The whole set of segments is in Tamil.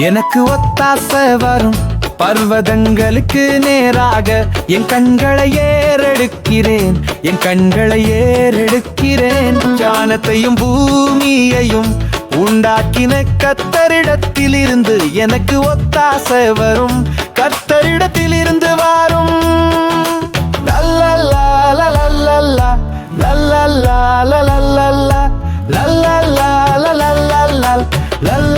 எனக்கு ஒத்தாசை வரும். பர்வதங்களுக்கு நேராக என் கண்களை ஏறெடுக்கிறேன். என் கண்களை ஏறெடுக்கிறேன். வானத்தையும் பூமியையும் உண்டாக்கின கத்தரிடத்திலிருந்து எனக்கு ஒத்தாசை வரும். கத்தரிடத்திலிருந்து வரும். லல்லல்லா, லல்லல்லா, லல்லல்லா, லல்லல்லா, லல்லல்லா, லல்லல்லா, லல்லல்லா,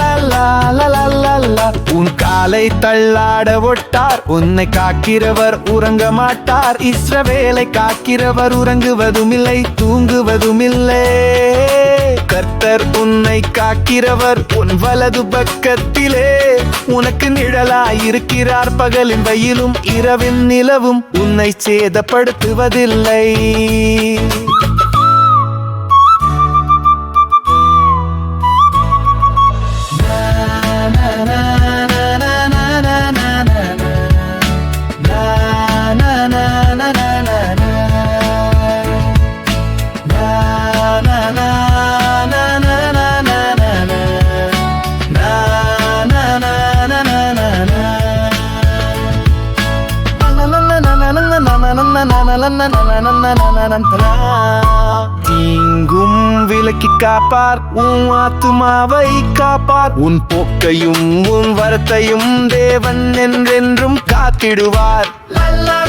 கொண்டார் உன் காலை தள்ளாட ஒட்டார். உன்னை காக்கிறவர் உறங்க மாட்டார். இஸ்ரவேலை காக்கிறவர் உறங்குவதுமில்லை தூங்குவதுமில்லை. கர்த்தர் உன்னை காக்கிறவர் உன் வலது பக்கத்திலே. உனக்கு நிழலாயிருக்கிறார். பகலின் வெயிலும் இரவின் நிலவும் உன்னை சேதப்படுத்துவதில்லை. தீங்கும் விலக்கி காப்பார் உன் ஆத்துமாவை காப்பார் உன் போக்கையும் உன் வரத்தையும் தேவன் என்றென்றும் காத்திடுவார் லல்லா